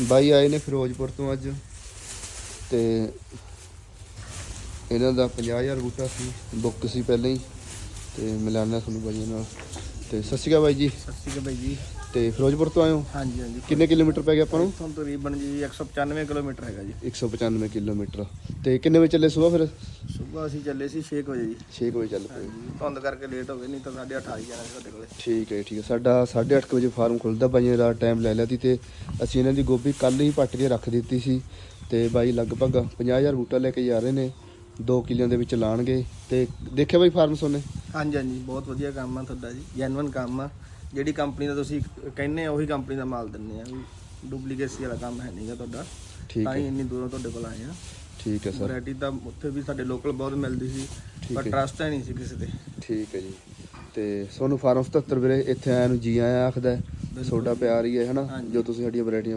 ਬਾਈ ਆਏ ਨੇ ਫਿਰੋਜ਼ਪੁਰ ਤੋਂ ਅੱਜ ਤੇ ਇਹਨਾਂ ਦਾ 50000 ਬੂਟਾ ਸੀ, ਬੁੱਕ ਸੀ ਪਹਿਲਾਂ ਹੀ ਤੇ ਮਿਲਾਨਾ ਤੁਹਾਨੂੰ ਬਾਈਆਂ ਨਾਲ। ਤੇ ਸਤਿ ਸ਼੍ਰੀ ਅਕਾਲ ਬਾਈ ਜੀ। ਸਤਿ ਸ਼੍ਰੀ ਅਕਾਲ ਬਾਈ ਜੀ। ਤੇ ਫਿਰੋਜ਼ਪੁਰ ਤੋਂ ਆਏ ਹੋ? ਹਾਂਜੀ ਹਾਂਜੀ। ਕਿੰਨੇ ਕਿਲੋਮੀਟਰ ਪੈ ਗਿਆ ਆਪਾਂ ਨੂੰ? ਇੱਥੋਂ ਤਕਰੀਬਨ ਜੀ 195 ਕਿਲੋਮੀਟਰ ਹੈਗਾ ਜੀ। 195 ਕਿਲੋਮੀਟਰ। ਤੇ ਕਿੰਨੇ ਵਜੇ ਚੱਲੇ ਸਵੇਰ ਫਿਰ? ਸਵੇਰ ਅਸੀਂ ਚੱਲੇ ਸੀ 6 ਵਜੇ ਜੀ। 6 ਵਜੇ ਚੱਲ ਪਏ। ਧੁੰਦ ਕਰਕੇ ਲੇਟ ਹੋ ਗਏ ਨਹੀਂ ਤਾਂ 8:30 ਜਾਣਾ ਸੀ ਸਾਡੇ ਕੋਲੇ। ਠੀਕ ਹੈ ਠੀਕ ਹੈ। ਸਾਡਾ 8:30 ਵਜੇ ਫਾਰਮ ਖੁੱਲਦਾ ਬਾਈਆਂ ਦਾ ਟਾਈਮ ਲੈ ਲਿਆ ਸੀ ਤੇ ਅਸੀਂ ਇਹਨਾਂ ਦੀ ਗੋਭੀ ਕੱਲ ਹੀ ਪੱਟ ਕੇ ਰੱਖ ਦਿੱਤੀ ਸੀ। ਤੇ ਬਾਈ ਲਗਭਗ 50000 ਬੂਟਾ ਲੈ ਕੇ ਜਾ ਰਹੇ ਨੇ 2 ਕਿੱਲਿਆਂ ਦੇ ਵਿੱਚ ਲਾਣਗੇ। ਤੇ ਦੇਖਿਆ ਬਾਈ ਫਾਰਮ ਸੋਨੇ? ਹਾਂਜੀ ਹਾਂਜੀ ਬਹੁਤ ਵਧੀਆ ਕੰਮ ਆ ਤੁਹਾਡਾ ਜੀ ਜੈਨੂਇਨ ਕੰਮ ਆ। ਜਿਹੜੀ ਕੰਪਨੀ ਦਾ ਤੁਸੀਂ ਕਹਿੰਦੇ ਆ ਉਹੀ ਕੰਪਨੀ ਦਾ ਮਾਲ ਦਿੰਦੇ ਆ ਡੁਪਲੀਕੇਸੀ ਵਾਲਾ ਕੰਮ ਹੈ ਨਹੀਂਗਾ ਤੁਹਾਡਾ। ਠੀਕ ਤਾਂ ਹੀ ਇੰਨੀ ਦੂਰੋਂ ਤੁਹਾਡੇ ਕੋਲ ਆਏ ਆ। ਠੀਕ ਹੈ ਸਰ। ਵੈਰਾਈਟੀ ਤਾਂ ਉੱਥੇ ਵੀ ਸਾਡੇ ਲੋਕਲ ਬਹੁਤ ਮਿਲਦੀ ਸੀ ਪਰ। ਟਰਸਟ ਹੈ ਨਹੀਂ ਸੀ ਕਿਸੇ ਤੇ। ਠੀਕ ਹੈ ਜੀ। ਤੇ ਸੋਨੂੰ ਫਾਰਮ 77 ਵੀਰੇ ਇੱਥੇ ਆਇਆ ਨੂੰ ਜੀ ਆਇਆ ਆਖਦਾ। ਤੁਹਾਡਾ ਪਿਆਰ ਹੀ ਹੈ ਹਨਾ। ਜੋ ਤੁਸੀਂ ਸਾਡੀਆਂ ਵੈਰਾਈਟੀਆਂ